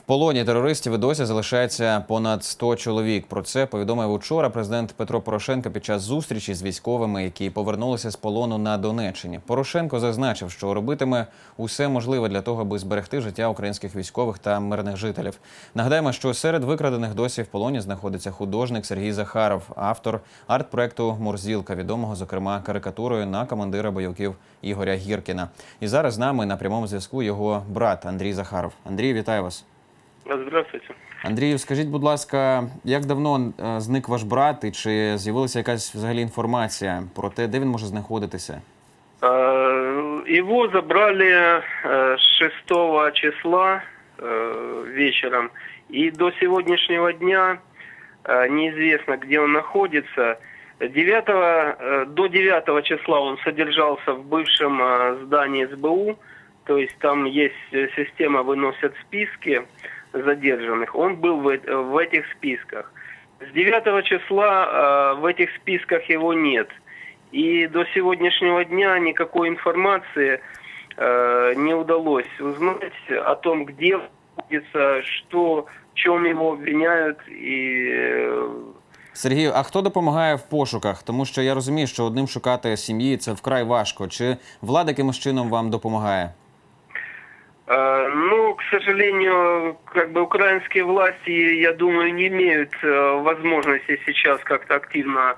В полоні терористів і досі залишається понад 100 чоловік. Про це повідомив учора президент Петро Порошенко під час зустрічі з військовими, які повернулися з полону на Донеччині. Порошенко зазначив, що робитиме усе можливе для того, аби зберегти життя українських військових та мирних жителів. Нагадаємо, що серед викрадених досі в полоні знаходиться художник Сергій Захаров, автор арт-проекту Мурзілка, відомого зокрема карикатурою на командира бойовиків Ігоря Гіркіна. І зараз з нами на прямому зв'язку його брат Андрій Захаров. Андрій, вітаю вас. Здравствуйте. Андрію, скажіть, будь ласка, як давно е, зник ваш брат, і чи з'явилася якась взагалі інформація про те, де він може знаходитися? Э, Его забрали э, 6 числа э, вечером, и до сегодняшнего дня э, неизвестно, где он находится. 9, э, до 9 числа он содержался в бывшем э, здании СБУ, то есть там есть э, система выносят списки задержанных. Он был в, э- в этих списках. С 9 числа э, в этих списках его нет. И до сегодняшнего дня никакой информации э, не удалось узнать о том, где он находится, что, в чем его обвиняют и э, Сергію, а хто допомагає в пошуках? Тому що я розумію, що одним шукати сім'ї це вкрай важко. Чи влада якимось чином вам допомагає? Э, Ну, к сожалению, как бы украинские власти, я думаю, не имеют э, возможности сейчас как-то активно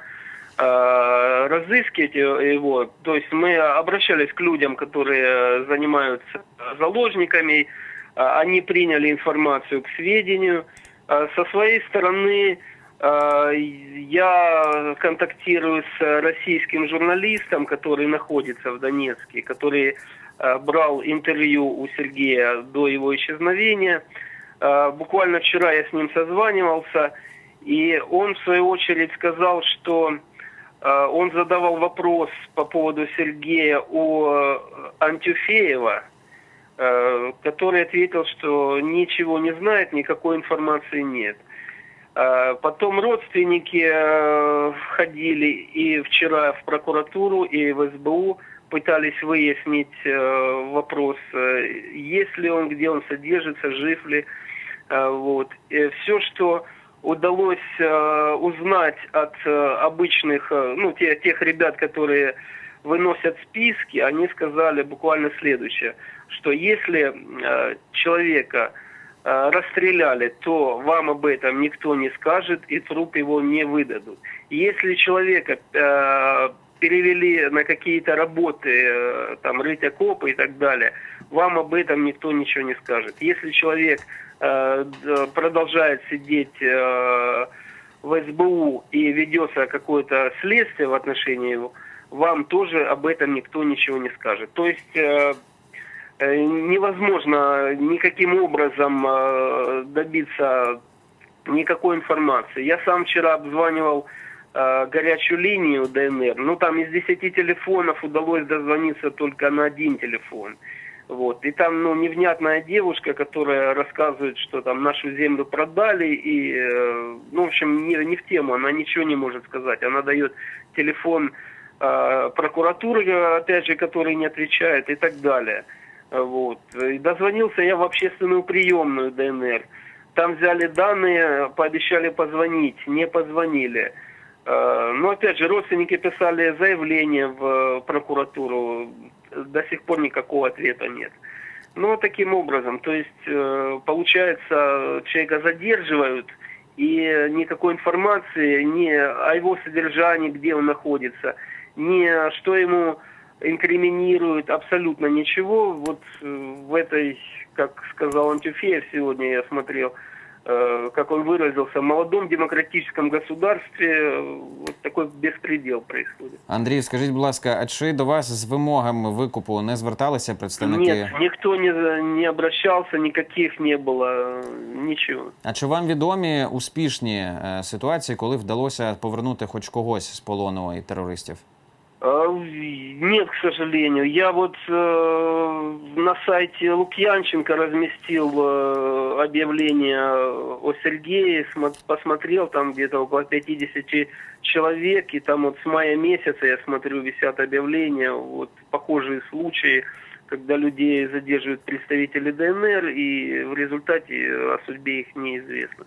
э, разыскивать его. То есть мы обращались к людям, которые занимаются заложниками, они приняли информацию к сведению. Со своей стороны я контактирую с российским журналистом, который находится в Донецке, который э, брал интервью у Сергея до его исчезновения. Э, Буквально вчера я с ним созванивался, и он в свою очередь сказал, что он задавал вопрос по поводу Сергея у Антюфеева, который ответил, что ничего не знает, никакой информации нет. Э, Потом родственники э, ходили и вчера в прокуратуру, и в СБУ, пытались выяснить э, вопрос, есть ли он, где он содержится, жив ли. Вот. Все, что удалось узнать от обычных, ну, те- тех ребят, которые выносят списки, они сказали буквально следующее, что если человека расстреляли, то вам об этом никто не скажет и труп его не выдадут. Если человека э, перевели на какие-то работы, э, там, рыть окопы и так далее, вам об этом никто ничего не скажет. Если человек э, продолжает сидеть э, в СБУ и ведется какое-то следствие в отношении его, вам тоже об этом никто ничего не скажет. То есть э, э, невозможно никаким образом э, добиться никакой информации. Я сам вчера обзванивал э, горячую линию ДНР. Ну, там из 10 телефонов удалось дозвониться только на один телефон. Вот. И там, ну, невнятная девушка, которая рассказывает, что там нашу землю продали, и, э, ну, в общем, не, не в тему, она ничего не может сказать. Она дает телефон э, прокуратуры, опять же, который не отвечает, и так далее. Вот. И дозвонился я в общественную приемную ДНР. Там взяли данные, пообещали позвонить, не позвонили. Э, Но опять же, родственники писали заявление в э, прокуратуру, до сих пор никакого ответа нет. Ну, таким образом, то есть, э, получается, человека задерживают, и никакой информации ни о его содержании, где он находится, ни что ему инкриминируют, абсолютно ничего. Вот э, в этой, как сказал Антюфеев сегодня, я смотрел, э, как он выразился, в молодом демократическом государстве э, вот такой беспредел происходит. Андрій, скажіть, будь ласка, а чи до вас з вимогами викупу не зверталися представники? Нет, никто не, не обращался, никаких не было, э, ничего. А чи вам відомі успішні е, ситуації, коли вдалося повернути хоч когось з полону і терористів? А, Нет, к сожалению. Я вот э, на сайте Лукьянченко разместил э, объявление о Сергее, смо- посмотрел, там где-то около 50 человек, и там вот с мая месяца, я смотрю, висят объявления, вот похожие случаи. Когда людей задерживают представители ДНР, и в результате о судьбе их неизвестно.